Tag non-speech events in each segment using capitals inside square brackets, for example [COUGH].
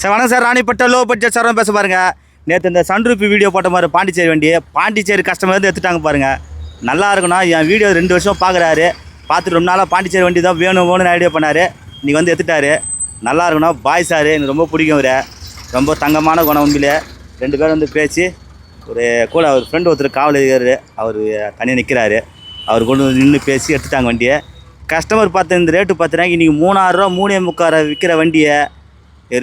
Sir வணக்கம் sir. Ranipet low budget sir பேச பாருங்கள் நேற்று இந்த சன்ரூப்பி வீடியோ போட்ட மாதிரி பாண்டிச்சேரி வண்டி பாண்டிச்சேரி கஸ்டமர் வந்து எடுத்துட்டாங்க பாருங்கள் நல்லா இருக்கணும் என் வீடியோ ரெண்டு வருஷம் பார்க்குறாரு பார்த்துட்டு ரொம்ப நாளாக பாண்டிச்சேரி வண்டி தான் வேணும் வேணும்னு ஐடியா பண்ணார். இன்றைக்கி வந்து எடுத்துட்டாரு. நல்லா இருக்கணும் பாய் சார் எனக்கு ரொம்ப பிடிக்கும் இவரை. ரொம்ப தங்கமான குணம் உண்மையிலே ரெண்டு பேரும் வந்து பேசி ஒரு கூட அவர் ஃப்ரெண்டு ஒருத்தர் காவல் இருக்காரு அவர் தனியாக நிற்கிறாரு அவர் கொண்டு வந்து நின்று பேசி எடுத்துட்டாங்க வண்டியை. கஸ்டமர் பார்த்து இந்த ரேட்டு பார்த்தீங்கன்னா இன்றைக்கி மூணாயிரரூவா மூணே முக்கார விற்கிற வண்டியை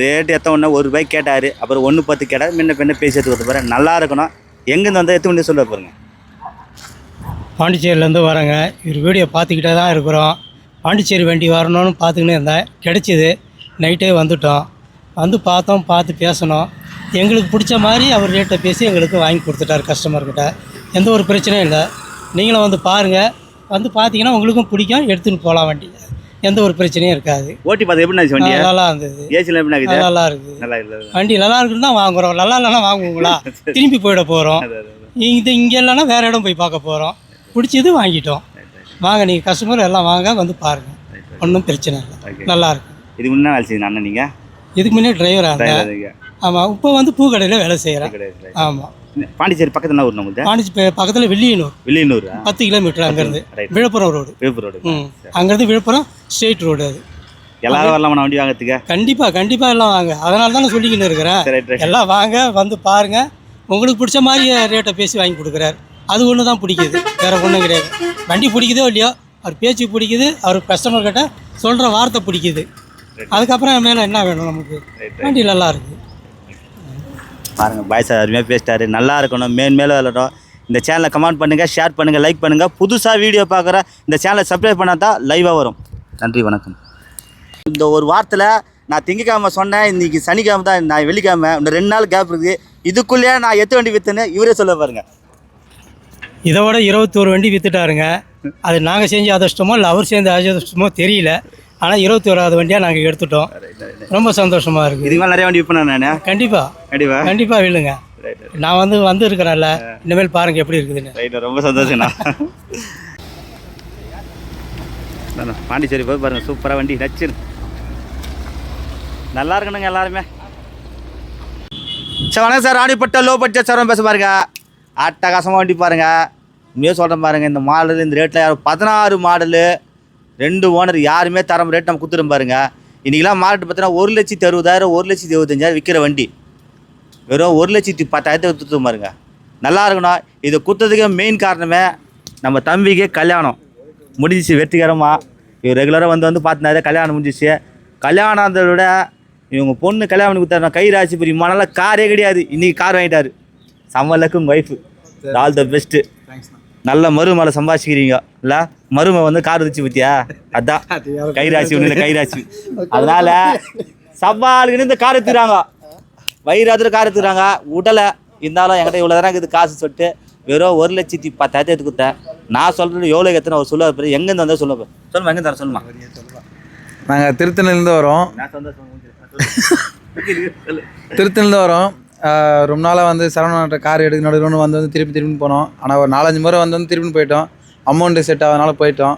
ரேட்டு எத்த ஒன்று ஒரு ரூபாய்க்கு கேட்டார். அப்புறம் ஒன்று பத்து கேட்டார். முன்ன பின்ன பேசி எடுத்து கொடுத்து பாரு நல்லா இருக்கணும். எங்கேருந்து வந்தால் எத்தனை வண்டி சொல்ல பாருங்க. பாண்டிச்சேரியிலேருந்து வரேங்க. இவர் வீடியோ பார்த்துக்கிட்டே தான் இருக்கிறோம். பாண்டிச்சேரி வண்டி வரணும்னு பார்த்துக்கினே இருந்தேன். கிடச்சிது. நைட்டே வந்துட்டோம். வந்து பார்த்தோம் பார்த்து பேசணும். எங்களுக்கு பிடிச்ச மாதிரி அவர் ரேட்டை பேசி எங்களுக்கு வாங்கி கொடுத்துட்டார் கஸ்டமர்கிட்ட எந்த ஒரு பிரச்சனையும் இல்லை. நீங்களும் வந்து பாருங்கள் வந்து பார்த்தீங்கன்னா உங்களுக்கும் பிடிக்கும். எடுத்துன்னு போகலாம் வண்டி எந்த ஒரு பிரச்சனையும் இருக்காது. ஓட்டி பார்த்து எப்படி இருந்துச்சு வண்டியை நல்லா இருந்தது. ஏசியில் எப்படி இருக்குது நல்லா இருக்குது. நல்லா இல்லை வண்டி நல்லா இருக்குன்னு தான் வாங்குறோம். நல்லா இல்லைன்னா வாங்குவீங்களா? [LAUGHS] திரும்பி போயிட போகிறோம் இது இங்கே இல்லைன்னா வேறு இடம் போய் பார்க்க போகிறோம் பிடிச்சது வாங்கிட்டோம். வாங்க நீங்கள் கஸ்டமர் எல்லாம் வாங்க வந்து பாருங்கள் ஒன்றும் பிரச்சனை இல்லை. நல்லா இருக்கு. இதுக்கு முன்னே வேலை அண்ணன் நீங்கள் இதுக்கு முன்னே டிரைவராக இருந்தேன். ஆமாம் இப்போ வந்து பூக்கடையில் வேலை செய்கிறேன் ஆமாம் பாண்டிச்சேரி பக்கத்தில் ஊர் நமக்கு பாண்டிச்சி பக்கத்தில் வெள்ளியனூர் வில்லியனூர். பத்து கிலோமீட்டர் அங்கேருந்து. விழுப்புரம் ரோடு விழுப்புரம் ரோடு அங்கேருந்து விழுப்புரம் ஸ்ட்ரெயிட் ரோடு அது. எல்லாரும் வரலாமா வண்டி வாங்கிறதுக்கு? கண்டிப்பாக கண்டிப்பாக எல்லாம் வாங்க. அதனால தான் நான் சொல்லிக்கின்னு இருக்கிறேன் எல்லாம் வாங்க வந்து பாருங்க. உங்களுக்கு பிடிச்ச மாதிரி ரேட்டை பேசி வாங்கி கொடுக்குறாரு. அது ஒன்று தான் பிடிக்குது. வேற ஒன்றும் கிடையாது. வண்டி பிடிக்குதோ இல்லையோ அவர் பேச்சு பிடிக்குது. அவர் கஸ்டமர் கிட்ட சொல்கிற வார்த்தை பிடிக்குது. அதுக்கப்புறம் மேலே என்ன வேணும் நமக்கு? வண்டி நல்லா இருக்கு. பாருங்கள் பாய் சார் அருமையாக பேசிட்டாரு. நல்லா இருக்கணும் மேன் மேலே விளாடும் இந்த சேனலை கமெண்ட் பண்ணுங்கள் ஷேர் பண்ணுங்கள் லைக் பண்ணுங்கள் புதுசாக வீடியோ பார்க்குற இந்த சேனலை சப்ஸ்கிரைப் பண்ணால் தான் லைவாக வரும். நன்றி வணக்கம். இந்த ஒரு வாரத்தில் நான் திங்கக்கிழமை சொன்னேன் இன்றைக்கி சனிக்கிழமை தான் நான் வெள்ளிக்கிழமை. இன்னும் ரெண்டு நாள் கேப் இருக்குது. இதுக்குள்ளேயே நான் எத்தனை வண்டி விற்றுன்னு இவரே சொல்ல பாருங்க. இதோட இருபத்தோரு வண்டி விற்றுட்டாருங்க அது நாங்கள் செஞ்ச அதிர்ஷ்டமோ இல்லை அவர் சேர்ந்த அதிர்ஷ்டமோ தெரியல. ஆனால் இருபத்தி ஓராவது வண்டியாக நாங்கள் எடுத்துட்டோம். ரொம்ப சந்தோஷமாக இருக்குது இதுக்கு மேலே நிறைய வண்டி விற்பேன் நான்? கண்டிப்பாக கண்டிப்பா? கண்டிப்பாக விழுங்க நான் வந்து வந்து இருக்கிறேன்ல இனிமேல் பாருங்கள் எப்படி இருக்குதுன்னு. ரொம்ப சந்தோஷம்ண்ணா [LAUGHS] பாண்டிச்சேரி போய் பாருங்க. சூப்பராக வண்டி நச்சு நல்லா இருக்கணுங்க எல்லாருமே. சார் வணக்கம் sir. Ranipet low budget sir பேச பாருங்க. அட்டகாசமாக வண்டி பாருங்க. உண்மையாக சொல்கிறேன் பாருங்க இந்த மாடல் இந்த ரேட்டில் யாரும் பதினாறு மாடலு ரெண்டு ஓனர் யாருமே தரம் ரேட் நம்ம கொடுத்துரும் பாருங்க. இன்றைக்கெலாம் மார்க்கெட் பார்த்தீங்கன்னா ஒரு லட்சத்தி அறுபதாயிரம் ஒரு லட்சத்தி இருபத்தஞ்சாயிரம் விற்கிற வண்டி. வெறும் ஒரு லட்சத்தி பத்தாயிரத்தை கொடுத்து பாருங்க. நல்லா இருக்கணும். இதை கொடுத்ததுக்கு மெயின் காரணமே நம்ம தம்பிக்கு கல்யாணம். முடிஞ்சிச்சு வெற்றிகரமாக இவர் ரெகுலராக வந்து வந்து பார்த்தினாரு கல்யாணம் முடிஞ்சிச்சு. கல்யாணம் ஆனதை விட இவங்க பொண்ணு கல்யாணம் பண்ணி கொடுத்தாரு கை ராசி பெரிய மனால காரே கிடையாது. இன்றைக்கி கார் வாங்கிட்டாரு. சம்மலுக்கும் ஒய்ஃபு ஆல் த பெஸ்ட்டு நல்ல மருமலை சம்பாதிச்சிக்கிறீங்க. இல்லை? மருமை வந்து கார் வச்சு பத்தியா அதான். [LAUGHS] கைராசி ஒன்று இல்லை கைராசி. [LAUGHS] அதனால சவாலுக்குன்னு இந்த கார் எடுத்துக்கிறாங்க. வயிறாத்துல கார் எடுத்துக்கிறாங்க. உடலை இருந்தாலும் என்கிட்ட இவ்வளோ தரம் இது காசு சொல்லிட்டு வெறும் ஒரு லட்சத்தி பத்தாயிரத்தி எடுத்து கொடுத்தேன். நான் சொல்கிறது எவ்வளோ எத்தனை அவர் சொல்லுவார் பிறகு எங்கேருந்து வந்தால் சொல்லுவேன் சொல்லுமா எங்கே தர சொல்லுமா? நாங்கள் திருத்தணிலேருந்து வரோம். [LAUGHS] திருத்தணிலேருந்து வரோம். ரொம்ப நாளாக வந்து சரவணாட்ட கார் எடுக்க நடுக்கணும்னு வந்து வந்து திருப்பி திருப்பி போனோம். ஆனால் ஒரு நாலஞ்சு முறை வந்து வந்து திருப்பி போயிட்டோம். அமௌண்ட்டு செட் ஆகாதனால போயிட்டோம்.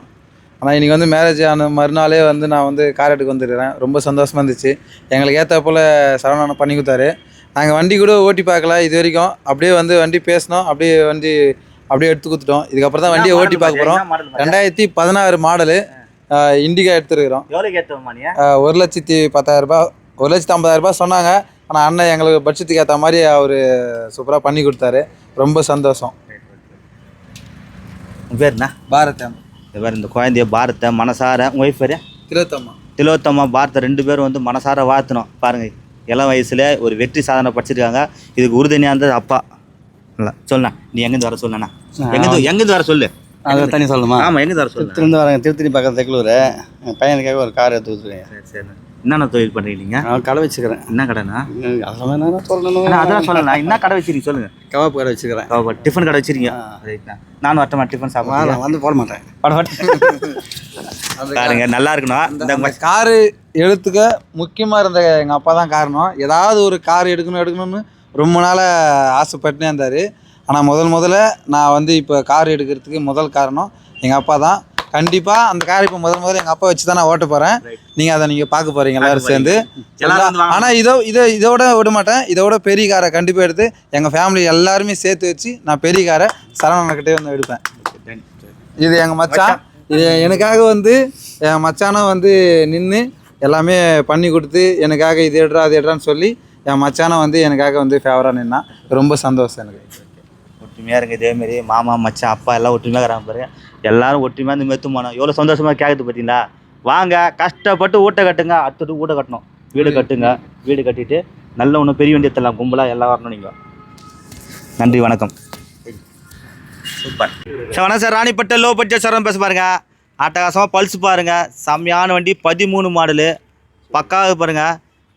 ஆனால் இன்றைக்கி வந்து மேரேஜ் ஆன மறுநாளே வந்து நான் வந்து கார் எடுக்க வந்துருக்கிறேன் ரொம்ப சந்தோஷமாக இருந்துச்சு. எங்களுக்கு ஏற்ற போல் சரவணா பண்ணி கொடுத்தாரு. நாங்கள் வண்டி கூட ஓட்டி பார்க்கல இது வரைக்கும். அப்படியே வந்து வண்டி பேசினோம். அப்படியே வண்டி அப்படியே எடுத்து கொடுத்துட்டோம். இதுக்கப்புறம் தான் வண்டியை ஓட்டி பார்க்க போகிறோம் ரெண்டாயிரத்தி பதினாறு மாடலு இண்டிகா எடுத்துருக்குறோம். ஒரு லட்சத்தி பத்தாயிரம் ரூபாய். ஒரு லட்சத்தி ஐம்பதாயிரம் ரூபாய் சொன்னாங்க. ஆனால் அண்ணன் எங்களுக்கு பட்ஜெட்டுக்கு ஏற்ற மாதிரி அவர் சூப்பராக பண்ணி கொடுத்தாரு. ரொம்ப சந்தோஷம். உன் பேர் என்ன? பாரத் இந்த பேர் இந்த குழந்தைய பாரத்தை மனசார உங்கள் ஒய்ஃப் பேர்? திருத்தம்மா திலோத்தம்மா பாரத்தை ரெண்டு பேரும் வந்து மனசார வாழ்த்தணும். பாருங்கள் இளம் வயசில் ஒரு வெற்றி சாதனை படிச்சிருக்காங்க. இதுக்கு உறுதுணையாக இருந்தது அப்பா. இல்லை சொல்லண்ணா. நீ எங்கேருந்து வர சொல்லண்ணா? எங்கேருந்து எங்கேருந்து வர சொல்லு? அதை தண்ணி சொல்லணுமா? ஆமாம் எங்கேருந்து வர சொல்லு? திருத்திருந்து வரேன் திருத்தணி பக்கத்து தெக்கலூர். என் பையனுக்காக ஒரு கார் எடுத்து கொடுத்துருவேன் சரி சரி. என்னென்ன தொழில் பண்ணுறீங்க நான் கடை வச்சுக்கிறேன். என்ன கடைண்ணா? அதெல்லாம் சொல்லணும் அதெல்லாம் சொல்லலாம் என்ன கடை வச்சிருக்கீங்க சொல்லுங்கள் கவாப் கடை வச்சுக்கிறேன். டிஃபன் கடை வச்சிருக்கீங்க. ரைட்ண்ணா நானும் வரட்டமா டிஃபன் சாப்பிடுறேன் நான் வந்து போட மாட்டேன். பாருங்க நல்லா இருக்கணும். இந்த காரு எடுத்துக்க முக்கியமாக இருந்த எங்கள் அப்பா தான் காரணம். ஏதாவது ஒரு கார் எடுக்கணும் எடுக்கணும்னு ரொம்ப நாளாக ஆசைப்பட்டுனே இருந்தார். ஆனால் முதல் முதல்ல நான் வந்து இப்போ கார் எடுக்கிறதுக்கு முதல் காரணம் எங்கள் அப்பா தான். கண்டிப்பாக அந்த கார் இப்போ முதல் முதல்ல எங்கள் அப்பா வச்சு தான் நான் ஓட்ட போகிறேன் நீங்கள் அதை நீங்கள் பார்க்க போகிறீங்க எல்லாரும் சேர்ந்து. ஆனால் இதோ இதை இதோட விட மாட்டேன். இதோட பெரிய காரை கண்டிப்பாக எடுத்து எங்கள் ஃபேமிலி எல்லாருமே சேர்த்து வச்சு நான் பெரிய காரை சரவணக்கிட்டே வந்து எடுப்பேன். இது எங்கள் மச்சான். இது எனக்காக வந்து என் மச்சானும் வந்து நின்று எல்லாமே பண்ணி கொடுத்து எனக்காக இது எடுறா அது எடுறான்னு சொல்லி என் மச்சானை வந்து எனக்காக வந்து ஃபேவராக நின்னான். ரொம்ப சந்தோஷம் எனக்கு. ஒற்றுமையாக இருங்க இதேமாரி மாமா மச்சான் அப்பா எல்லாம் ஒற்றுமையாக இருக்கிறாங்க பாருங்க. எல்லாரும் ஒற்றுமையாக இந்த மெத்து போனோம். எவ்வளோ சந்தோஷமாக கேட்குது பார்த்தீங்களா வாங்க கஷ்டப்பட்டு வீட்டை கட்டுங்க. அடுத்தது வீட்டை கட்டணும். வீடு கட்டுங்க. வீடு கட்டிட்டு நல்ல ஒன்று பெரிய வண்டி எடுத்துடலாம். கும்பலாக எல்லாம் வரணும் நீங்கள் நன்றி வணக்கம். சூப்பர். சார் வணக்கம் sir. Ranipet low budget sir பேச பாருங்க. அட்டகாசமாக பல்ஸ் பாருங்க. செம்மையான வண்டி பதிமூணு மாடலு. பக்காவது பாருங்க.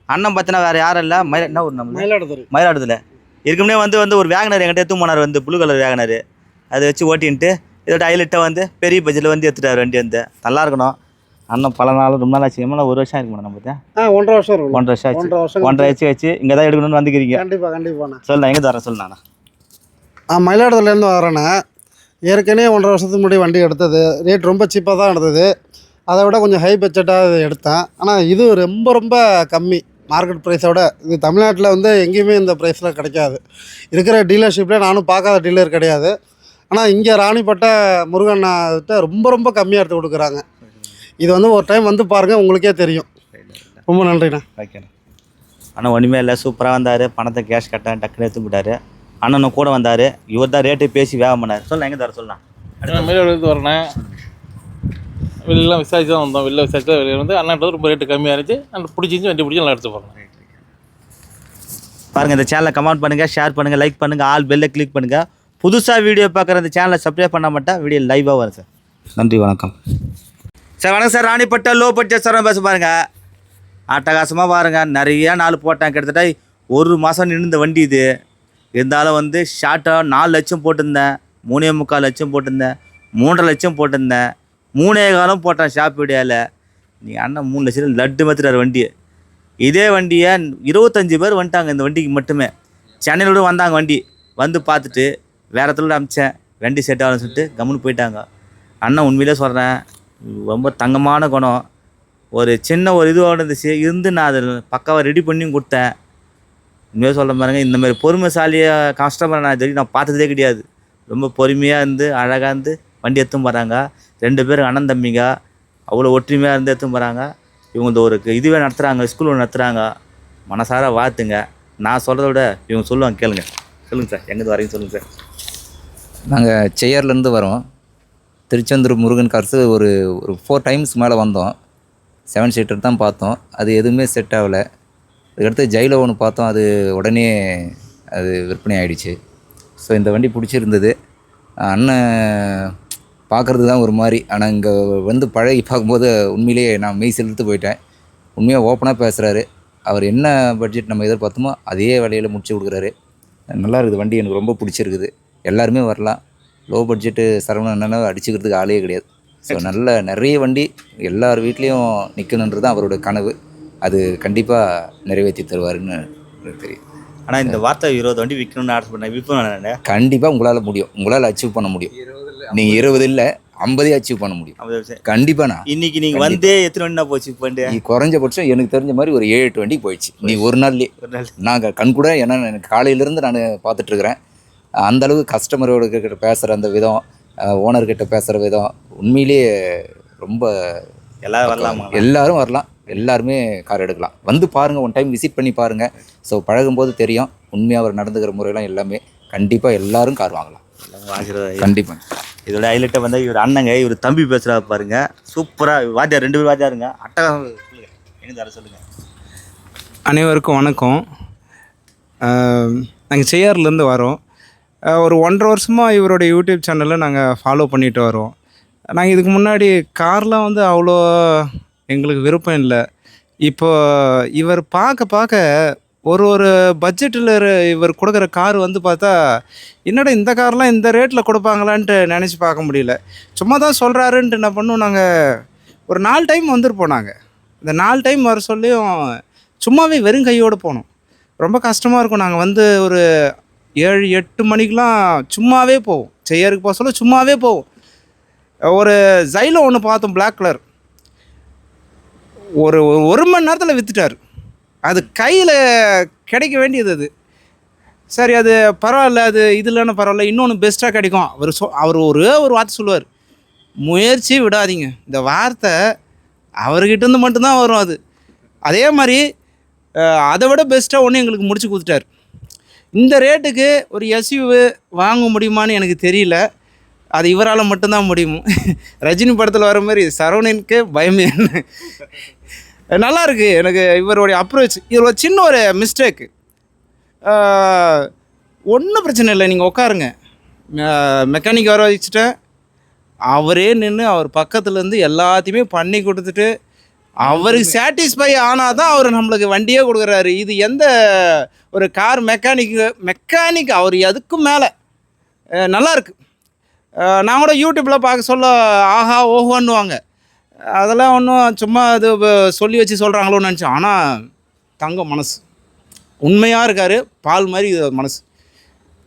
அண்ணன் பார்த்தீங்கன்னா வேறு யாரும் இல்லை. மயில என்ன ஒரு நம்ம? மயிலாடுதுறை. மயிலாடுதுறை. இருக்கும்னே வந்து வந்து ஒரு வேகனர் என்கிட்ட எடுத்து போனார் வந்து ப்ளூ கலர் வேகனர் அதை வச்சு ஓட்டின்ட்டு இதோட ஹைலைட்டை வந்து பெரிய பட்ஜெட்டில் வந்து எடுத்துட்டார் வண்டி வந்து. நல்லா இருக்கணும். அண்ணன் பல நாள் ரொம்ப நாள் ஆச்சு. எவ்வளோ ஒரு வருஷம் இருக்கு மேடம் நம்ம ஆ ஒன்றரை வருஷம் இருக்கும் ஒன்றரை வருஷம் ஆச்சு. ஒன்றரை வருஷம் ஒன்றரை வச்சு வச்சு இங்கே தான் எடுக்கணும்னு வந்துக்கிறீங்க. கண்டிப்பாக கண்டிப்பாண்ணா சொல்லு எங்கே தரேன் சொல்லு நானா ஆ மயிலாடுதுறையிலேருந்து வரேண்ணே ஏற்கனவே ஒன்றரை வருஷத்துக்கு முன்னாடி வண்டி எடுத்தது. ரேட் ரொம்ப சீப்பாக தான் எடுத்தது. அதை விட கொஞ்சம் ஹை பட்ஜெட்டாக எடுத்தேன். ஆனால் இது ரொம்ப ரொம்ப கம்மி. மார்க்கெட் ப்ரைஸோட இது தமிழ்நாட்டில் வந்து எங்கேயுமே இந்த ப்ரைஸில் கிடைக்காது. இருக்கிற டீலர்ஷிப்பில் நானும் பார்க்காத டீலர் கிடையாது. ஆனால் இங்கே ராணிப்பட்ட முருகண்ணாட்ட ரொம்ப ரொம்ப கம்மியாக எடுத்து கொடுக்குறாங்க. இது வந்து ஒரு டைம் வந்து பாருங்கள் உங்களுக்கே தெரியும். ரொம்ப நன்றிண்ணா. ஓகேண்ணா அண்ணன் ஒன்றுமே இல்லை. சூப்பராக வந்தார். பணத்தை கேஷ் கட்டேன் டக்குன்னு எடுத்து போட்டார் அண்ணனும் கூட வந்தார். இவர் தான் ரேட்டு பேசி வேகம் பண்ணார். சொல்லலாம் எங்கே தர சொல்லலாம் வரேன் வெளியெல்லாம் விசாரிச்சு தான் வந்தோம் வெளில விசாரிச்சு வெளியே வந்து அண்ணன்றது ரொம்ப ரேட்டு கம்மியாக இருந்துச்சு. அண்ணன் பிடிச்சிருந்து வண்டி பிடிச்சி நல்லா எடுத்து போகிறேன் பாருங்கள் இந்த சேனலை கமெண்ட் பண்ணுங்கள் ஷேர் பண்ணுங்கள் லைக் பண்ணுங்கள் ஆல் பெல்லை கிளிக் பண்ணுங்கள் புதுசாக வீடியோ பார்க்குற இந்த சேனலை சப்ஸ்கிரைப் பண்ண மாட்டேன் வீடியோ லைவாக வரும் சார் நன்றி வணக்கம். சார் வணக்கம் sir Ranipet low budget sir பேச பாருங்கள் அட்டகாசமாக பாருங்கள் நிறைய நாள் போட்டேன். கிட்டத்தட்ட ஒரு மாதம் நின்று வண்டி இது. இருந்தாலும் வந்து ஷார்ட்டாக நாலு லட்சம் போட்டிருந்தேன். மூணே முக்கால் லட்சம் போட்டிருந்தேன். மூன்றரை லட்சம் போட்டிருந்தேன். மூணே காலம் போட்டேன் ஷாப் வீடியோவில் நீ அண்ணன் மூணு லட்சம் லட்டு மாத்துறாரு வண்டியை. இதே வண்டியை இருபத்தஞ்சி பேர் வந்துட்டாங்க இந்த வண்டிக்கு மட்டுமே. சென்னையிலோட வந்தாங்க வண்டி. வந்து பார்த்துட்டு வேற இடத்துல அமிச்சேன். வண்டி செட் ஆகலன்னு சொல்லிட்டு கம்முன்னு போயிட்டாங்க. அண்ணன் உண்மையிலே சொல்கிறேன் ரொம்ப தங்கமான குணம். ஒரு சின்ன ஒரு இதுவாக இருந்துச்சு. இருந்து நான் அதை பக்காவாக ரெடி பண்ணியும் கொடுத்தேன். உண்மையாக சொல்ல பாருங்க இந்தமாதிரி பொறுமைசாலியாக கஸ்டமரை நான் இது வரைக்கும் நான் பார்த்ததே கிடையாது. ரொம்ப பொறுமையாக இருந்து அழகாக இருந்து வண்டி எடுத்தும் போகிறாங்க ரெண்டு பேரும் அண்ணன் தம்பிங்க. அவ்வளோ ஒற்றுமையாக இருந்து எடுத்துன்னு போகிறாங்க இவங்க இந்த ஒரு இதுவே நடத்துகிறாங்க ஸ்கூல் ஒன்று நடத்துகிறாங்க மனசார வாழ்த்துங்க. நான் சொல்கிறத விட இவங்க சொல்லுவாங்க கேளுங்க. சொல்லுங்கள் சார். எங்கேருந்து வரீங்க சொல்லுங்கள் சார். நாங்கள் செய்யர்லேருந்து வரோம். திருச்செந்தூர் முருகன் கார்ஸு ஒரு ஒரு ஃபோர் டைம்ஸ் மேலே வந்தோம். செவன் சீட்டர் தான் பார்த்தோம். அது எதுவுமே செட் ஆகலை. அதுக்கடுத்து ஜெயில ஒன்று பார்த்தோம். அது உடனே அது விற்பனை ஆகிடுச்சு ஸோ இந்த வண்டி பிடிச்சிருந்தது. அண்ணன் பார்க்குறது தான் ஒரு மாதிரி. ஆனால் இங்கே வந்து பழகி பார்க்கும்போது உண்மையிலேயே நான் மெய் செலுத்து போயிட்டேன். உண்மையாக ஓப்பனாக பேசுகிறாரு அவர் என்ன பட்ஜெட் நம்ம எதிர்பார்த்தோமோ அதே வேலையில் முடிச்சு கொடுக்குறாரு. நல்லா இருக்குது வண்டி எனக்கு ரொம்ப பிடிச்சிருக்குது. எல்லாருமே வரலாம். லோ பட்ஜெட்டு சரவணன் என்னென்ன அடிச்சுக்கிறதுக்கு ஆளே கிடையாது. ஸோ நல்ல நிறைய வண்டி எல்லார் வீட்லேயும் நிற்கணுன்றது தான் அவரோட கனவு. அது கண்டிப்பாக நிறைவேற்றி தருவாருன்னு எனக்கு தெரியும் ஆனால் இந்த வார்த்தை இருபது வண்டி விற்கணும்னு ஆர்டர் பண்ணேன் விற்பேன் கண்டிப்பாக உங்களால் முடியும். உங்களால் அச்சீவ் பண்ண முடியும். நீங்கள் இருபது இல்லை ஐம்பதே அச்சீவ் பண்ண முடியும். கண்டிப்பாக நான். இன்னைக்கு நீங்கள் வந்தே எத்தனை வண்டி போச்சு வண்டி நீ குறைஞ்சபட்சம் எனக்கு தெரிஞ்ச மாதிரி ஒரு ஏழு எட்டு வண்டிக்கு போயிடுச்சு. நீ ஒரு நாள்லேயே. நாங்கள் கண் கூட ஏன்னா எனக்கு காலையிலேருந்து நான் பார்த்துட்ருக்குறேன். அந்த அளவுக்கு கஸ்டமரோட கிட்ட பேசுகிற அந்த விதம் ஓனர்கிட்ட பேசுகிற விதம் உண்மையிலேயே ரொம்ப எல்லாரும் வரலாமா? எல்லாரும் வரலாம். எல்லாருமே கார் எடுக்கலாம். வந்து பாருங்கள் ஒன் டைம் விசிட் பண்ணி பாருங்கள் ஸோ பழகும்போது தெரியும். உண்மையாக அவர் நடந்துக்கிற முறையெல்லாம் எல்லாமே கண்டிப்பாக எல்லாரும் கார் வாங்கலாம். கண்டிப்பாக இதோட ஹைலைட்டை வந்து இவர் அண்ணங்க இவர் தம்பி பேசுகிறா பாருங்க. சூப்பராக வாத்தியார் ரெண்டு பேர் வாத்தியாருங்க. அட்டகாசம் சொல்லுங்க. எங்க தர சொல்லுங்க. அனைவருக்கும் வணக்கம். நாங்கள் செய்யார்லேருந்து வரோம். ஒரு ஒன்றரை வருஷமாக இவரோட யூடியூப் சேனலை நாங்கள் ஃபாலோ பண்ணிட்டு வரோம். நாங்கள் இதுக்கு முன்னாடி கார்லாம் வந்து அவ்வளோ எங்களுக்கு விருப்பம் இல்லை. இப்போ இவர் பார்க்க பார்க்க ஒரு ஒரு பட்ஜெட்டில் இவர் கொடுக்குற கார் வந்து பார்த்தா என்னடா இந்த கார்லாம் இந்த ரேட்டில் கொடுப்பாங்களான்ட்டு நினச்சி பார்க்க முடியல. சும்மா தான் சொல்கிறாருன்ட்டு என்ன பண்ணோம் நாங்கள் ஒரு நாலு டைம் வந்துருப்போம் நாங்கள் இந்த நாலு டைம் வர சொல்லியும் சும்மாவே வெறும் கையோடு போனோம். ரொம்ப கஷ்டமாக இருக்கும். நாங்கள் வந்து ஒரு ஏழு எட்டு மணிக்கெலாம் சும்மாவே போவோம். செய்யறதுக்கு போக சொல்ல சும்மாவே போவோம். ஒரு ஜைலோ ஒன்று பார்த்தோம் பிளாக் கலர் ஒரு- ஒரு மணி நேரத்தில் விற்றுட்டார் அது கையில் கிடைக்க வேண்டியது அது. சரி அது பரவாயில்ல அது இது இல்லைன்னு பரவாயில்ல இன்னொன்று பெஸ்ட்டாக கிடைக்கும். அவர் சொ அவர் ஒரே ஒரு வார்த்தை சொல்லுவார். முயற்சி விடாதீங்க. இந்த வார்த்தை அவர்கிட்டருந்து மட்டும்தான் வரும் அது. அதே மாதிரி அதை விட பெஸ்ட்டாக ஒன்று எங்களுக்கு முடிச்சு கொடுத்துட்டார். இந்த ரேட்டுக்கு ஒரு எஸ்யூவு வாங்க முடியுமான்னு எனக்கு தெரியல. அது இவரால் மட்டும்தான் முடியும். ரஜினி படத்தில் வர மாதிரி சரவணனுக்கு பயமே நல்லா இருக்கு எனக்கு இவருடைய அப்ரோச் இதில் ஒரு சின்ன ஒரு மிஸ்டேக்கு ஒன்றும் பிரச்சனை இல்லை நீங்கள் உட்காருங்க. மெக்கானிக் வர வச்சுட்டேன். அவரே நின்று அவர் பக்கத்துலேருந்து எல்லாத்தையுமே பண்ணி கொடுத்துட்டு அவருக்கு சாட்டிஸ்ஃபை ஆனால் தான் அவர் நம்மளுக்கு வண்டியே கொடுக்குறாரு. இது எந்த ஒரு கார் மெக்கானிக் மெக்கானிக் அவர் எதுக்கும் மேலே. நல்லா இருக்கு அஹ் நான் கூட யூடியூப்பில் பார்க்க சொல்ல ஆஹா ஓஹோன்னுவாங்க. அதெல்லாம் ஒன்றும் சும்மா அது சொல்லி வச்சு சொல்கிறாங்களோன்னு நினச்சேன். ஆனால் தங்க மனசு. உண்மையாக இருக்கார் பால் மாதிரி மனசு.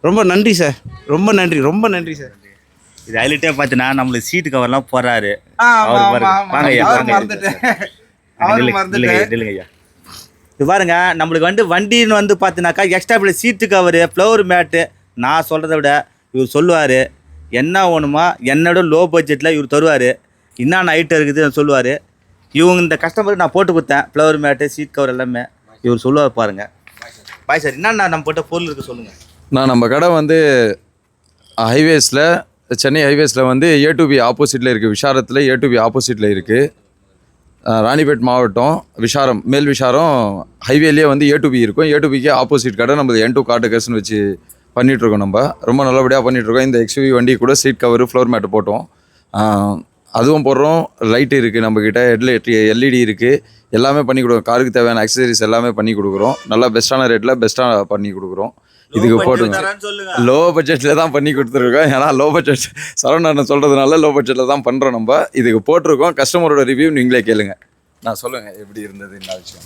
ரொம்ப நன்றி சார் ரொம்ப நன்றி ரொம்ப நன்றி சார் இது ஹைலைட்டே பார்த்தீங்கன்னா நம்மளுக்கு சீட்டு கவர்லாம் போடுறாரு இது பாருங்க நம்மளுக்கு வந்து வண்டின்னு வந்து பார்த்தீங்கன்னாக்கா எக்ஸ்ட்ரா பிள்ளை சீட்டு கவரு ஃப்ளவர் மேட்டு நான் சொல்கிறத விட இவர் சொல்லுவார் என்ன வேணுமா என்னோட லோ பட்ஜெட்டில் இவர் தருவார். என்னென்ன ஐட்டம் இருக்குது சொல்லுவார். இவங்க இந்த கஸ்டமருக்கு நான் போட்டு கொடுத்தேன். ஃப்ளவர் மேட்டு சீட் கவர் எல்லாமே. இவர் சொல்லுவார் பாருங்கள் பாய் சார் என்னென்ன நம்ம போட்ட பொருள் இருக்குது சொல்லுங்கள் நான் நம்ம கடை வந்து ஹைவேஸில் சென்னை ஹைவேஸில் வந்து ஏ டு பி ஆப்போசிட்டில் இருக்குது விஷாரத்தில் ஏ டு பி ஆப்போசிட்டில் இருக்குது ராணிபேட் மாவட்டம் விஷாரம் மேல் விஷாரம் ஹைவேலேயே வந்து ஏ டு பி இருக்கும். ஏ டு பிக்கு ஆப்போசிட் கடை. நம்ம என் டூ கார்டுக்கர்ஸ்னு வச்சு பண்ணிகிட்ருக்கோம் நம்ம. ரொம்ப நல்லபடியாக பண்ணிகிட்ருக்கோம் இந்த எக்ஸ்யூவி வண்டி கூட சீட் கவர் ஃப்ளோர் மேட்டு போட்டோம். அதுவும் போடுறோம். லைட்டு இருக்குது நம்மக்கிட்ட ஹெட்லைட் எல்இடி இருக்குது எல்லாமே பண்ணி கொடுக்குறோம். காருக்கு தேவையான அக்சசரிஸ் எல்லாமே பண்ணி கொடுக்குறோம். நல்லா பெஸ்ட்டான ரேட்டில் பெஸ்ட்டாக பண்ணி கொடுக்குறோம். இதுக்கு போட்டுங்க சொல்லுங்க. லோ பட்ஜெட்டில் தான் பண்ணி கொடுத்துருக்கோம். ஏன்னா லோ பட்ஜெட் சரவணன் சொல்கிறதுனால லோ பட்ஜெட்டில் தான் பண்ணுறோம் நம்ம. இதுக்கு போட்டிருக்கோம். கஸ்டமரோட ரிவ்யூ நீங்களே கேளுங்க. நான் சொல்லுங்கள் எப்படி இருந்தது என்ன விஷயம்?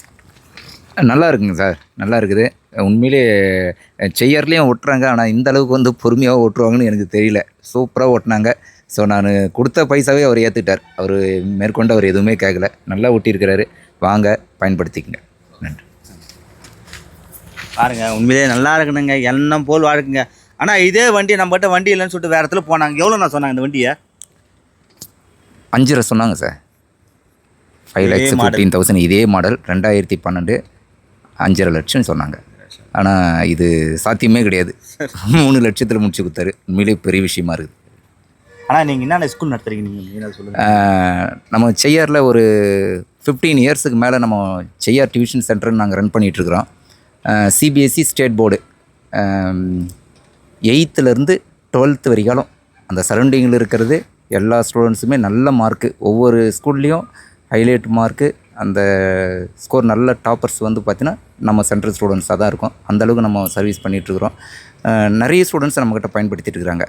நல்லா இருக்குங்க சார். நல்லா இருக்குது. உண்மையிலே செய்யர்லேயும் ஓட்டுறாங்க ஆனால் இந்த அளவுக்கு வந்து பொறுமையாக ஓட்டுருவாங்கன்னு எனக்கு தெரியல. சூப்பராக ஓட்டினாங்க ஸோ நான் கொடுத்த பைசாவே அவர் ஏற்றுக்கிட்டார் அவர் மேற்கொண்டு அவர் எதுவுமே கேட்கல நல்லா ஓட்டியிருக்கிறாரு வாங்க பயன்படுத்திக்கங்க. நன்றி. பாருங்க உண்மையிலேயே நல்லா இருக்கணுங்க. எண்ணம் போல் வாழ்க்குங்க. ஆனால் இதே வண்டி நம்மகிட்ட வண்டி இல்லைன்னு சொல்லிட்டு வேறு இடத்துல போனாங்க. எவ்வளோ நான் சொன்னாங்க இந்த வண்டியை? அஞ்சரை சொன்னாங்க sir. Five lakhs. Fifteen thousand இதே மாடல் ரெண்டாயிரத்தி பன்னெண்டு அஞ்சரை லட்சம் சொன்னாங்க. ஆனால் இது சாத்தியமே கிடையாது. மூணு லட்சத்தில் முடிச்சு கொடுத்தாரு. உண்மையிலேயே பெரிய விஷயமா இருக்குது. ஆனால் நீங்கள் என்னென்ன ஸ்கூல் நடத்துறீங்க? நீங்கள் சொல்லுங்கள் நம்ம செய்யாரில் ஒரு ஃபிஃப்டீன் இயர்ஸுக்கு மேலே நம்ம செய்யார் டியூஷன் சென்டர்னு நாங்கள் ரன் பண்ணிகிட்ருக்குறோம் சிபிஎஸ்சி ஸ்டேட் போர்டு எயித்துலேருந்து டுவெல்த்து வரைக்காலும் அந்த சரௌண்டிங்கில் இருக்கிறது எல்லா ஸ்டூடெண்ட்ஸுமே நல்ல மார்க்கு ஒவ்வொரு ஸ்கூல்லேயும் ஹைலைட் மார்க்கு அந்த ஸ்கோர் நல்ல டாப்பர்ஸ் வந்து பார்த்திங்கன்னா நம்ம சென்ட்ரல் ஸ்டூடெண்ட்ஸாக தான் இருக்கும். அந்தளவுக்கு நம்ம சர்வீஸ் பண்ணிகிட்ருக்குறோம் நிறைய ஸ்டூடெண்ட்ஸ் நம்மக்கிட்ட பயன்படுத்திட்டு இருக்கிறாங்க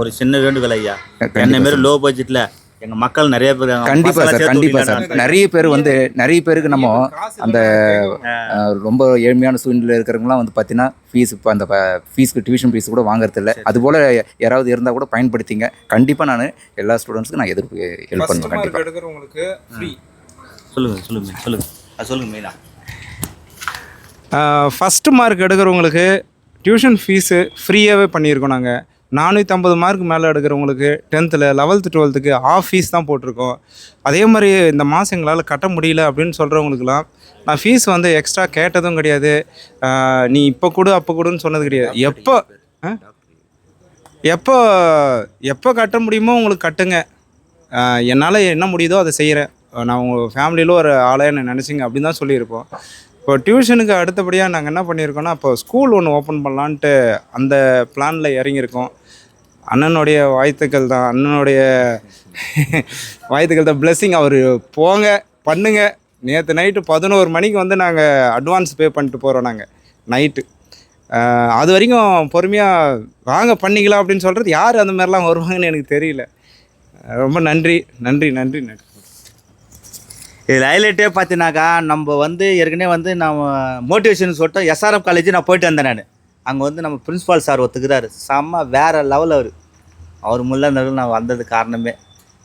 ஒரு சின்ன வேண்டுகோள் ஐயா. என்ன மாரி. லோ பட்ஜெட்டில் எங்கள் மக்கள் நிறைய பேர். கண்டிப்பா சார் கண்டிப்பா சார். நிறைய பேர் வந்து நிறைய பேருக்கு நம்ம அந்த ரொம்ப ஏழ்மையான சூழ்நிலை இருக்கிறவங்களாம் வந்து பார்த்தீங்கன்னா ஃபீஸ் இப்போ அந்த ஃபீஸ்க்கு டியூஷன் ஃபீஸ் கூட வாங்குறது இல்லை. அதுபோல் யாராவது இருந்தால் கூட பயன்படுத்திங்க. கண்டிப்பாக நான் எல்லா ஸ்டூடெண்ட்ஸ்க்கும் நான் எதிர்ப்பு ஹெல்ப் பண்ணுவேன் கண்டிப்பாக சொல்லுங்கள் சொல்லுங்கள் சொல்லுங்கள் அது சொல்லுங்கள் மெயினாக ஃபஸ்ட்டு மார்க் எடுக்கிறவங்களுக்கு டியூஷன் ஃபீஸு ஃப்ரீயாகவே பண்ணியிருக்கோம் நாங்கள் நானூற்றம்பது மார்க் மேலே எடுக்கிறவங்களுக்கு டென்த்தில் லெவல்த்து டுவெல்த்துக்கு ஆஃப் ஃபீஸ் தான் போட்டிருக்கோம். அதே மாதிரி இந்த மாதம் எங்களால் கட்ட முடியல அப்படின்னு சொல்கிறவங்களுக்குலாம் நான் ஃபீஸ் வந்து எக்ஸ்ட்ரா கேட்டதும் கிடையாது. நீ இப்போ கொடு அப்போ கொடுன்னு சொன்னது கிடையாது. எப்போ? எப்போ எப்போ கட்ட முடியுமோ உங்களுக்கு கட்டுங்க. என்னால் என்ன முடியுதோ அதை செய்கிறேன் நான் உங்கள் ஃபேமிலியில் ஒரு ஆளாக என்ன நினச்சிங்க அப்படின்னு தான் சொல்லியிருப்போம். இப்போ டியூஷனுக்கு அடுத்தபடியாக நாங்கள் என்ன பண்ணியிருக்கோன்னா இப்போ ஸ்கூல் ஒன்று ஓப்பன் பண்ணலான்ட்டு அந்த பிளானில் இறங்கியிருக்கோம். அண்ணனுடைய வாழ்த்துக்கள் தான். அண்ணனுடைய வாழ்த்துக்கள் தான். Blessing அவர் போங்க பண்ணுங்க. நேற்று நைட்டு பதினோரு மணிக்கு வந்து நாங்கள் அட்வான்ஸ் பே பண்ணிட்டு போகிறோம் நாங்கள் நைட்டு அது வரைக்கும் பொறுமையாக வாங்க பண்ணிக்கலாம் அப்படின்னு சொல்கிறது யார் அந்த மாதிரிலாம் வருவாங்கன்னு எனக்கு தெரியல. ரொம்ப நன்றி நன்றி நன்றி நன்றி. இதில் ஹைலைட்டே பார்த்தீங்கன்னாக்கா நம்ம வந்து ஏற்கனவே வந்து நம்ம மோட்டிவேஷன் சொல்லிட்டு எஸ்ஆர்எம் காலேஜ் நான் போயிட்டு வந்தேன் நான். அங்கே வந்து நம்ம பிரின்ஸ்பால் சார் ஒத்துக்கிறாரு. செம்ம வேறு லெவல் அவர். அவர் முல்ல நான் வந்தது காரணமே.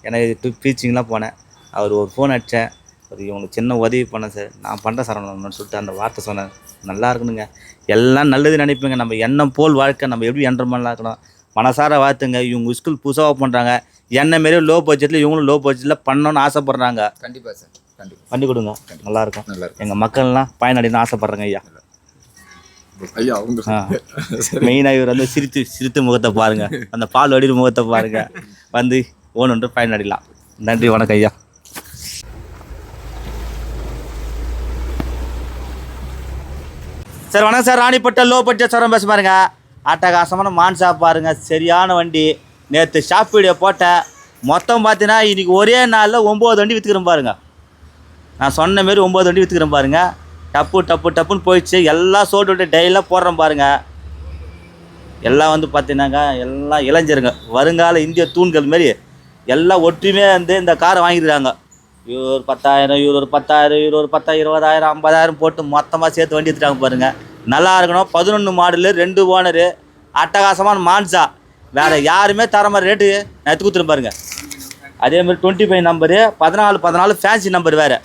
எனக்கு டீச்சிங்லாம் போனேன். அவர் ஒரு ஃபோன் அடித்தேன் ஒரு இவங்களுக்கு சின்ன உதவி பண்ணேன் சார் நான் பண்ணுறேன் சரவணன் சொல்லிட்டு அந்த வார்த்தை சொன்னேன் நல்லா இருக்கணுங்க. எல்லாம் நல்லது நினைப்பேங்க. நம்ம எண்ணம் போல் வாழ்க்கை. நம்ம எப்படி எண்ணமெல்லாம் இருக்கணும். மனசார வாழ்த்துங்க. இவங்க ஸ்கூல் புதுசாக பண்ணுறாங்க என்ன மாரியே லோ பட்ஜெட்டில் இவங்களும் லோ பட்ஜெட்டில் பண்ணணும்னு ஆசைப்பட்றாங்க. கண்டிப்பாக சார். கண்டிப்பாக பண்ணி கொடுங்க. நல்லா இருக்கும் நல்லா இருக்கும். எங்கள் மக்கள்லாம் பயனடையணும்னு ஆசைப்பட்றாங்க ஐயா. ஐயா மெயினாக இவர் வந்து சிரித்து சிரித்த முகத்தை பாருங்க. அந்த பால் வடிவு முகத்தை பாருங்க. வந்து ஓனொன்று பயனடையலாம். நன்றி வணக்கம் ஐயா. சார் வணக்கம் சார். ராணிப்பட்ட லோ பட்ஜெட் சாரம் பேச பாருங்க. அட்டகாசமான மான்சா பாருங்க. சரியான வண்டி. நேற்று ஷாப் வீடியோ போட்டேன் மொத்தம் பார்த்தீங்கன்னா இன்றைக்கி ஒரே நாளில் ஒம்பது வண்டி விற்றுக்கிறேன் பாருங்கள் நான் சொன்ன மாரி ஒம்பது வண்டி விற்றுக்கிறேன் பாருங்கள் டப்பு டப்பு டப்புன்னு போயிடுச்சு. எல்லாம் சோட்டு விட்டு டெய்லியாக போடுறோம் பாருங்கள் எல்லாம் வந்து பார்த்தீங்கன்னாக்கா எல்லாம் இளைஞருங்க. வருங்கால இந்திய தூண்கள் மாரி எல்லாம் ஒற்றுமையாக வந்து இந்த காரை வாங்கிடுறாங்க இவர் ஒரு பத்தாயிரம் இவர் ஒரு பத்தாயிரம் இவர் ஒரு பத்தாயிரம் இருபதாயிரம் ஐம்பதாயிரம் போட்டு மொத்தமாக சேர்த்து வண்டி எடுத்துட்டாங்க பாருங்கள் நல்லா இருக்கணும். பதினொன்று மாடலு ரெண்டு ஓனரு அட்டகாசமான மான்சா வேறு யாருமே தர மாதிரி ரேட்டு நான் எடுத்து கொடுத்துருப்பேன் பாருங்க. அதே மாதிரி டுவெண்ட்டி ஃபைவ் நம்பரு பதினாலு பதினாலு ஃபேன்சி நம்பர் வேறு.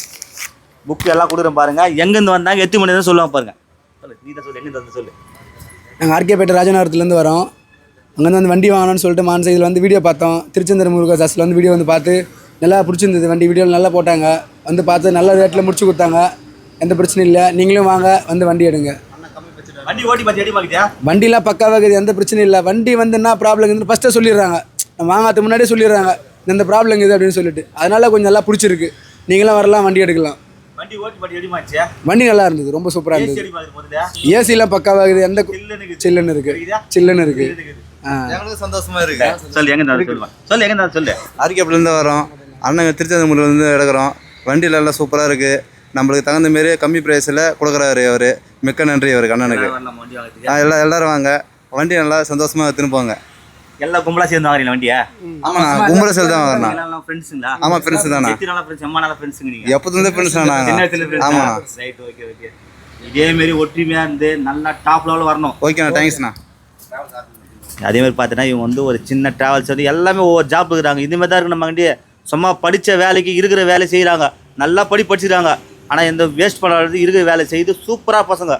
புக்கு எல்லாம் கொடுக்குறேன் பாருங்க. எங்கேருந்து வந்தாங்க எத்தி மணி தான் சொல்லுவாங்க பாருங்க. சொல்லு நீ தான் சொல்லு எங்கேருந்து வந்து சொல்லு. நாங்கள் ஆர்கேபேட்டை ராஜநகரத்துலேருந்து வரோம். அங்கேருந்து வந்து வண்டி வாங்கணும்னு சொல்லிட்டு மான்சை இதில் வந்து வீடியோ பார்த்தோம். திருச்செந்தர் முருகா ஜாஸில் வந்து வீடியோ வந்து பார்த்து நல்லா பிடிச்சிருந்தது. வண்டி வீடியோ நல்லா போட்டாங்க. வந்து பார்த்து நல்ல ரேட்டில் முடிச்சு கொடுத்தாங்க. எந்த பிரச்சனையும் இல்லை. நீங்களும் வாங்க வந்து வண்டி எடுங்க. வண்டி ஓட்டி பார்த்து எடி பார்க்குதியா வண்டிலாம் பக்காவாக இருக்குது எந்த பிரச்சனையும் இல்லை. வண்டி வந்து என்ன ப்ராப்ளம் ஃபஸ்ட்டே சொல்லிடுறாங்க. நம்ம வாங்காததுக்கு முன்னாடியே சொல்லிடுறாங்க. இந்த ப்ராப்ளம் இருக்குது அப்படின்னு சொல்லிட்டு. அதனால கொஞ்சம் நல்லா பிடிச்சிருக்கு. நீங்களும் வரலாம் வண்டி எடுக்கலாம். வண்டி ஓட்டி பார்த்து எடி மாச்சு வண்டி நல்லா இருந்தது ரொம்ப சூப்பராக இருந்தது. ஏசிலாம் பக்காவாக இருக்குது எந்த சில்லுன்னு சில்லுன்னு இருக்குது. சில்லுன்னு இருக்குது. எங்களுக்கு சந்தோஷமா இருக்கு. சொல்லு எங்க சொல்லு எங்க வரோம். அண்ணங்க திருச்செந்தூர்லேருந்து எடுக்கிறோம். வண்டியில எல்லாம் சூப்பராக இருக்குது நம்மளுக்கு தகுந்த மாரி கம்மி ப்ரைஸில் கொடுக்குறாரு அவர். மிக்க நன்றி அவருக்கு அண்ணனுக்கு. வரலாம் வண்டி வாங்குறதுக்கு. ஆ, எல்லா எல்லாரும் வாங்க. வண்டி நல்லா சந்தோஷமாக திரும்புவாங்க எல்லாம் கும்பலா சேர்ந்து வாங்குறீங்க வண்டியா? ஆமாண்ணா கும்பல செல் தான் வரணும் எல்லாம் ஃப்ரெண்ட்ஸுங்களா ஆமா ஃப்ரெண்ட்ஸ் தாண்ணா எத்தனை நாளா ஃப்ரெண்ட்ஸ் எம்மா நாளா ஃப்ரெண்ட்ஸுங்க நீங்க? எப்போதுலேருந்து ஃப்ரெண்ட்ஸ் சின்ன தானா வயசுல ஃப்ரெண்ட்ஸ் ரைட் ஓகே ஓகே இதே மாதிரி ஒற்றுமையா இருந்து நல்லா டாப் லெவலில் வரணும். ஓகேண்ணா தேங்க்ஸ்ண்ணா அதே மாதிரி பார்த்தீங்கன்னா இவங்க வந்து ஒரு சின்ன டிராவல்ஸ் வந்து எல்லாமே ஒவ்வொரு ஜாப் இருக்கிறாங்க இந்த மாதிரி தான் இருக்கு நம்ம சும்மா படித்த வேலைக்கு இருக்கிற வேலை செய்கிறாங்க நல்லா படி படிச்சிருக்காங்க ஆனால் இந்த வேஸ்ட் பண்ணாது இருக்கிற வேலை செய்து சூப்பராக பசங்க.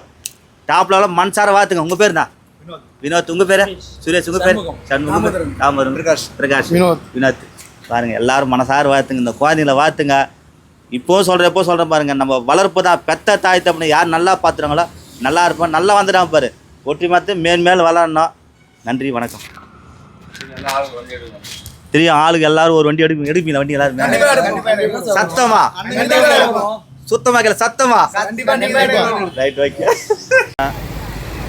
டாப் லெவலில் மனசார வாத்துங்க உங்கள் பேர் தான் வினோத். உங்கள் பேர்? சுரேஷ். உங்கள் பேர்? சண்முகம். தாமரம் பிரகாஷ். பிரகாஷ். வினோத். வினோத். பாருங்க எல்லாரும் மனசார வாத்துங்க இந்த குழந்தைங்கள வாத்துங்க இப்போ சொல்கிறேன் எப்போ சொல்கிறேன் பாருங்க. நம்ம வளர்ப்பு தான். பெத்த தாய் தப்புன்னு யார் நல்லா பார்த்துறாங்களோ நல்லா இருப்போம் நல்லா வந்துடாம பாரு. ஒற்றி மாற்று மேல் மேல் வளரணும். நன்றி வணக்கம். தெரியும் ஆளுங்க எல்லாரும் ஒரு வண்டி எடுப்பீங்க. எடுப்பீங்க வண்டி எல்லாரும்? சத்தமா? சுத்தமா கேள சத்தமா? ரைட் ஓகே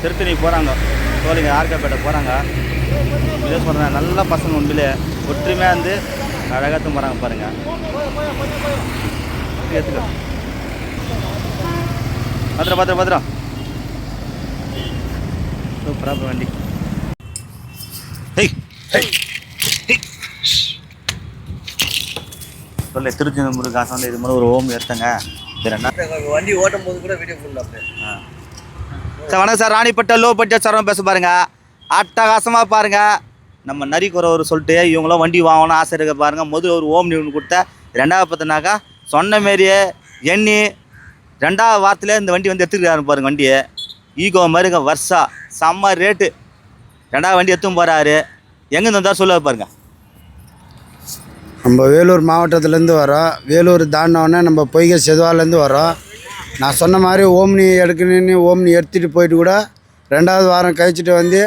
திருத்தணி போகிறாங்க சோழிங்க ஆர்காப்பேட்டை போகிறாங்க இதே சொல்கிறேன் நல்ல பசங்க உண்மையிலே ஒற்றுமையாக இருந்து அழகாத்தும் போகிறாங்க பாருங்க. ஏற்றுக்க பத்திரம் பத்திரம் பத்திரம். சூப்பராக வண்டி. சொல்லு திருச்சி முருகாசம் இது மாதிரி ஒரு ஓம் எடுத்தங்க. வண்டி ஓட்டும் போது கூட வீடியோ சார் வணக்கம் சார். ராணிப்பட்ட லோ பட்ஜெட் சாரம் பேச பாருங்க. அட்டகாசமாக பாருங்க. நம்ம நரிக்குறவர் சொல்லிட்டு இவங்களும் வண்டி வாங்கணும் ஆசை இருக்க பாருங்க. முதல்ல ஒரு ஓம் ஒன்று கொடுத்த ரெண்டாவது பார்த்தினாக்கா சொன்ன மாரியே எண்ணி ரெண்டாவது வாரத்தில் இந்த வண்டி வந்து எடுத்துக்கிறாரு பாருங்க வண்டியை. ஈகோ மாதிரிங்க வர்ஷா செம்ம ரேட்டு ரெண்டாவது வண்டி எடுத்துன்னு போகிறாரு எங்கேருந்து வந்தால் சொல்லுவார் பாருங்க. நம்ம வேலூர் மாவட்டத்துலேருந்து வரோம். வேலூர் தாண்டினோடனே நம்ம பொய்கை செதுவாலேருந்து வரோம். நான் சொன்ன மாதிரி ஓம்னி எடுக்கணுன்னு ஓம்னி எடுத்துகிட்டு போயிட்டு கூட ரெண்டாவது வாரம் கழிச்சிட்டு வந்து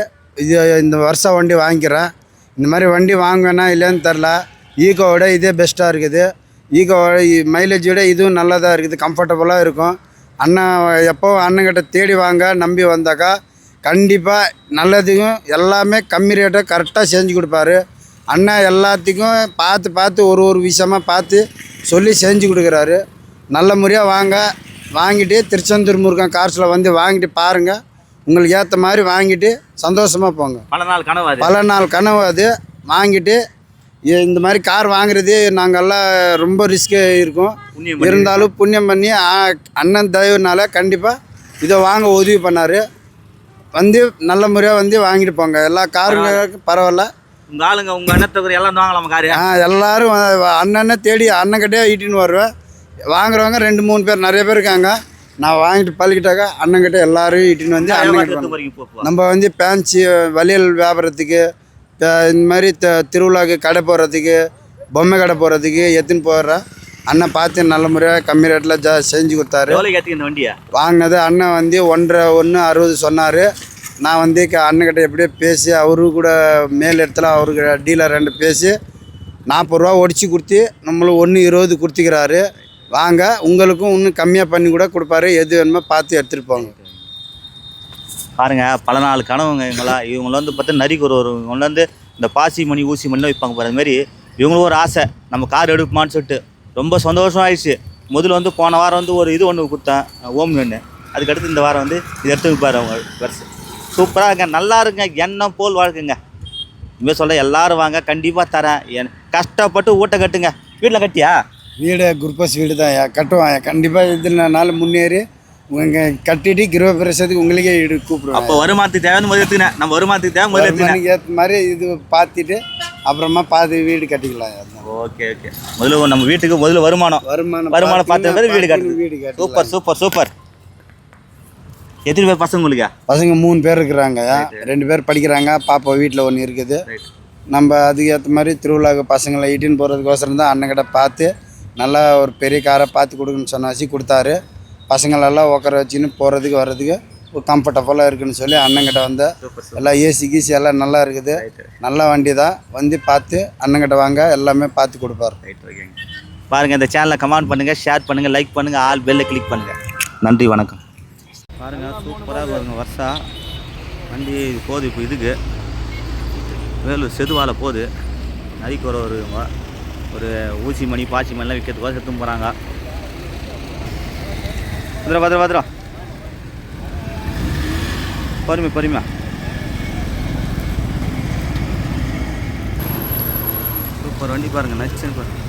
இது இந்த வருஷம் வண்டி வாங்கிக்கிறேன். இந்த மாதிரி வண்டி வாங்குவேனா இல்லைன்னு தெரில. ஈகோவோட இதே பெஸ்ட்டாக இருக்குது. ஈகோவோட மைலேஜ் விட இதுவும் நல்லதாக இருக்குது. கம்ஃபர்டபுளாக இருக்கும். அண்ணன் எப்போ அண்ணங்கிட்ட தேடி வாங்க நம்பி வந்தாக்கா கண்டிப்பாக நல்லதுக்கும் எல்லாமே கம்மி ரேட்டை கரெக்டாக செஞ்சு கொடுப்பாரு. அண்ணன் எல்லாத்துக்கும் பார்த்து பார்த்து ஒரு ஒரு விஷயமாக பார்த்து சொல்லி செஞ்சு கொடுக்குறாரு. நல்ல முறையாக வாங்க. வாங்கிட்டு திருச்செந்தூர் முருகன் கார்ஸில் வந்து வாங்கிட்டு பாருங்கள் உங்களுக்கு ஏற்ற மாதிரி வாங்கிட்டு சந்தோஷமாக போங்க. பல நாள் கனவு பல நாள் கனவு அது. வாங்கிட்டு இந்த மாதிரி கார் வாங்குறது நாங்கள்லாம் ரொம்ப ரிஸ்க்கு இருக்கும். இருந்தாலும் புண்ணியம் பண்ணி அண்ணன் தயவுனால கண்டிப்பாக இதை வாங்க உதவி பண்ணார். வந்து நல்ல முறையாக வந்து வாங்கிட்டு போங்க. எல்லா காருங்களுக்கும் பரவாயில்ல. உங்க ஆளுங்க உங்க அண்ணத்தவர் எல்லாம் வாங்கலாம் காரு? ஆ எல்லாரும் அண்ணன் தேடி அண்ணன்கிட்டே ஈட்டின்னு வருவேன். வாங்குறவங்க ரெண்டு மூணு பேர் நிறைய பேர் இருக்காங்க. நான் வாங்கிட்டு பழகிட்டாக்கா அண்ணன்கிட்ட எல்லாரும் ஈட்டின்னு வந்து அண்ணன் எடுத்து போறீங்க இப்போ, இப்போ. நம்ம வந்து பேன்சி வளையல் வியாபாரத்துக்கு இந்த மாதிரி த திருவிழாக்கு கடை போடுறதுக்கு பொம்மை கடை போடுறதுக்கு எத்துன்னு போடுறேன் அண்ணன் பார்த்து நல்ல முறையாக கம்மி ரேட்டில் ஜா செஞ்சு கொடுத்தாரு. வாங்கினது அண்ணன் வந்து ஒன்றரை ஒன்று அறுபது சொன்னார். நான் வந்து க- அண்ணன்கிட்ட எப்படியோ பேசி அவரு கூட மேல் இடத்துல அவருக்கு டீலர் ரெண்டு பேசி நாற்பது ரூபா ஒடிச்சு கொடுத்து நம்மளும் ஒன்று இருபது கொடுத்துக்கிறாரு. வாங்க உங்களுக்கும் இன்னும் கம்மியாக பண்ணி கூட கொடுப்பாரு. எது வேணுமோ பார்த்து எடுத்துகிட்டு போங்க. பாருங்க பல நாள் கனவுங்க இவங்களாம் இவங்கள வந்து பார்த்தா நரிக்கு ஒரு வந்து இந்த பாசி மணி ஊசி மணிலாம் வைப்பாங்க பாரு அது மாதிரி இவங்களும் ஒரு ஆசை. நம்ம கார் எடுப்போமான்னு சொல்லிட்டு. ரொம்ப சந்தோஷம் ஆயிடுச்சு. முதல்ல வந்து போன வாரம் வந்து ஒரு இது ஒன்று கொடுத்தேன் ஓம் ஒன்று அதுக்கடுத்து இந்த வாரம் வந்து இது எடுத்து வைப்பார் அவங்க வருஷம் சூப்பராக இருங்க நல்லா இருங்க எண்ணம் போல் வாழ்க்குங்க. இனிமேல் சொல்ல எல்லாரும் வாங்க கண்டிப்பாக தரேன். என் கஷ்டப்பட்டு ஊட்ட கட்டுங்க. வீட்டில் கட்டியா? வீடு குருப்பஸ் வீடு தான் கட்டுவான் கண்டிப்பாக இதுனால முன்னேறி உங்கள் கட்டிட்டு கிரக பிரசத்துக்கு உங்களுக்கே இடு கூப்பிடுவேன் அப்போ வருமானத்துக்கு தேவையான முதல் எடுத்துக்கினேன் நம்ம வருமானத்துக்கு தேவை முதல்ல எடுத்துக்கினேன் ஏற்ற மாதிரி இது பார்த்துட்டு அப்புறமா பாதி வீடு கட்டிக்கலாம். Okay okay. முதல்ல நம்ம வீட்டுக்கு முதல்ல வருமானம். வருமானம் வருமானம் பார்த்த வீடு கட்டுறது வீடு. Super super super. எத்தனை பேர் பசங்க உங்களுக்கு பசங்க மூணு பேர் இருக்கிறாங்க. ரெண்டு பேர் படிக்கிறாங்க. பாப்பா வீட்டில் ஒன்று இருக்குது. நம்ம அதுக்கு ஏற்ற மாதிரி திருவிழாவுக்கு பசங்களை இட்டுன்னு போகிறதுக்கோசரம் தான் அண்ணன்கிட்ட பார்த்து நல்லா ஒரு பெரிய காரை பார்த்து கொடுக்குன்னு சொன்னாச்சு கொடுத்தாரு. பசங்களெல்லாம் உட்கார வச்சுன்னு போகிறதுக்கு வர்றதுக்கு ஒரு கம்ஃபர்டபுளாக இருக்குன்னு சொல்லி அண்ணன்கிட்ட வந்த. எல்லாம் ஏசி கீசி எல்லாம் நல்லா இருக்குது. நல்ல வண்டி தான் வந்து பார்த்து அண்ணன்கிட்ட வாங்க. எல்லாமே பார்த்து கொடுப்பாரு. பாருங்கள் இந்த சேனலை கமெண்ட் பண்ணுங்கள் ஷேர் பண்ணுங்கள் லைக் பண்ணுங்கள் ஆல் பெல்லை கிளிக் பண்ணுங்கள் நன்றி வணக்கம். பாருங்கள் சூப்பராக பாருங்கள் வருஷா. வண்டி போகுது இப்போ இதுக்கு. வேலூர் செதுவால் போகுது நரிக்கு ஒரு ஒரு ஒரு ஊசி மணி பாச்சி மணிலாம் விற்கிறதுக்காக செத்தும் போகிறாங்க பத்திரம் பத்திரம் பத்திரம். பொறுமை பொறுமையா. சூப்பர் வண்டி பாருங்க நச்சுன்னு பாருங்கள்